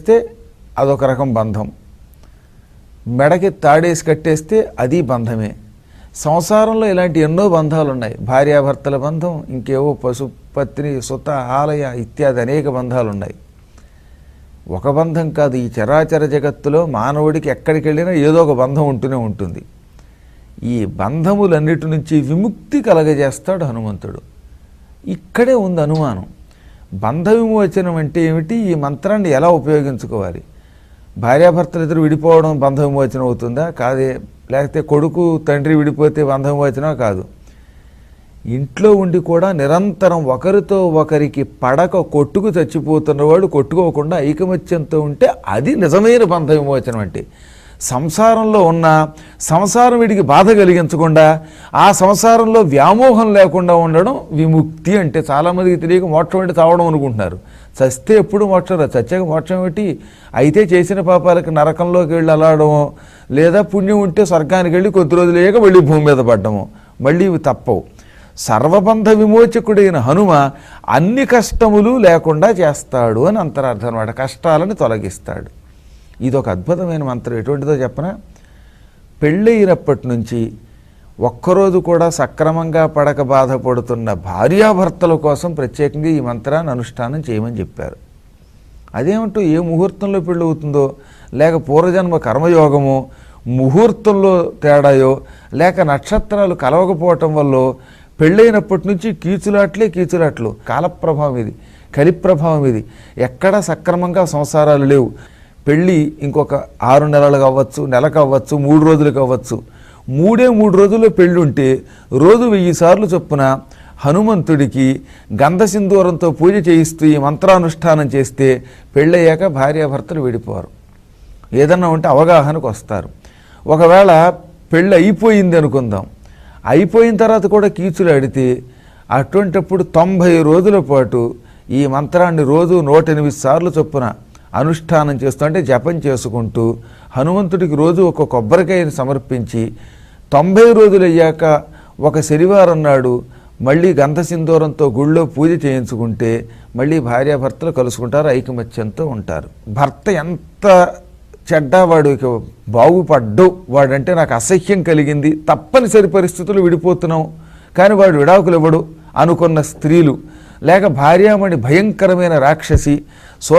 చేస్తే అదొక రకం బంధం. మెడకి తాడేసి కట్టేస్తే అది బంధమే. సంసారంలో ఇలాంటి ఎన్నో బంధాలు ఉన్నాయి భార్యాభర్తల బంధం ఇంకేవో పశుపత్ని సుత ఆలయ ఇత్యాది అనేక బంధాలు ఉన్నాయి ఒక బంధం కాదు ఈ చరాచర జగత్తులో మానవుడికి ఎక్కడికి వెళ్ళినా ఏదో ఒక బంధం ఉంటూనే ఉంటుంది. ఈ బంధములన్నిటి నుంచి విముక్తి కలగజేస్తాడు హనుమంతుడు. ఇక్కడే ఉంది అనుమానం. బంధ విమోచనం అంటే ఏమిటి? ఈ మంత్రాన్ని ఎలా ఉపయోగించుకోవాలి? భార్యాభర్తలు ఇద్దరు విడిపోవడం బంధ విమోచనం అవుతుందా? కాదే లేకపోతే కొడుకు తండ్రి విడిపోతే బంధ విమోచనం కాదు. ఇంట్లో ఉండి కూడా నిరంతరం ఒకరితో ఒకరికి పడక కొట్టుకు చచ్చిపోతున్నవాడు కొట్టుకోకుండా ఐకమత్యంతో ఉంటే అది నిజమైన బంధ విమోచనం అంటే సంసారంలో ఉన్న సంసారం వీడికి బాధ కలిగించకుండా ఆ సంసారంలో వ్యామోహం లేకుండా ఉండడం విముక్తి అంటే చాలామందికి తెలియక మోక్షం అంటే చావడం అనుకుంటున్నారు. చస్తే ఎప్పుడు మోక్షం రా చచ్చాక మోక్షం ఏమిటి? అయితే చేసిన పాపాలకు నరకంలోకి వెళ్ళి అలాడము లేదా పుణ్యం ఉంటే స్వర్గానికి వెళ్ళి కొద్ది రోజులు అయ్యాక మళ్ళీ భూమి మీద పడ్డము మళ్ళీ ఇవి తప్పవు. సర్వబంధ విమోచకుడైన హనుమ అన్ని కష్టములు లేకుండా చేస్తాడు అని అంతరార్థం అనమాట కష్టాలను తొలగిస్తాడు. ఇది ఒక అద్భుతమైన మంత్రం. ఎటువంటిదో చెప్పనా? పెళ్ళయినప్పటి నుంచి ఒక్కరోజు కూడా సక్రమంగా పడక బాధపడుతున్న భార్యాభర్తల కోసం ప్రత్యేకంగా ఈ మంత్రాన్ని అనుష్ఠానం చేయమని చెప్పారు. అదేమంటూ ఏ ముహూర్తంలో పెళ్ళి అవుతుందో లేక పూర్వజన్మ కర్మయోగమో ముహూర్తంలో తేడాయో లేక నక్షత్రాలు కలవకపోవటం వల్ల పెళ్ళైనప్పటి నుంచి కీచులాట్లే కీచులాట్లు. కాలప్రభావం ఇది కలిప్రభావం ఇది. ఎక్కడ సక్రమంగా సంసారాలు లేవు. పెళ్ళి ఇంకొక ఆరు నెలలు అవ్వచ్చు నెలకు అవ్వచ్చు మూడు రోజులకు అవ్వచ్చు. మూడే మూడు రోజుల్లో పెళ్ళి ఉంటే రోజు వెయ్యి సార్లు చొప్పున హనుమంతుడికి గంధసింధూరంతో పూజ చేయిస్తూ ఈ మంత్రానుష్ఠానం చేస్తే పెళ్ళయ్యాక భార్యాభర్తలు విడిపోరు. ఏదన్నా ఉంటే అవగాహనకు వస్తారు. ఒకవేళ పెళ్ళి అయిపోయింది అనుకుందాం. అయిపోయిన తర్వాత కూడా కీచులు అడితే అటువంటప్పుడు తొంభై రోజుల పాటు ఈ మంత్రాన్ని రోజు నూట ఎనిమిది సార్లు చొప్పున అనుష్ఠానం చేస్తూ అంటే జపం చేసుకుంటూ హనుమంతుడికి రోజు ఒక కొబ్బరికాయని సమర్పించి తొంభై రోజులు అయ్యాక ఒక శనివారం నాడు మళ్ళీ గంధసింధూరంతో గుళ్ళో పూజ చేయించుకుంటే మళ్ళీ భార్యాభర్తలు కలుసుకుంటారు ఐకమత్యంతో ఉంటారు. భర్త ఎంత చెడ్డ వాడికి బాగుపడ్డు వాడంటే నాకు అసహ్యం కలిగింది. తప్పనిసరి పరిస్థితులు విడిపోతున్నాం. కానీ వాడు విడాకులు ఇవ్వడు అనుకున్న స్త్రీలు. లేక భార్యామణి భయంకరమైన రాక్షసి సో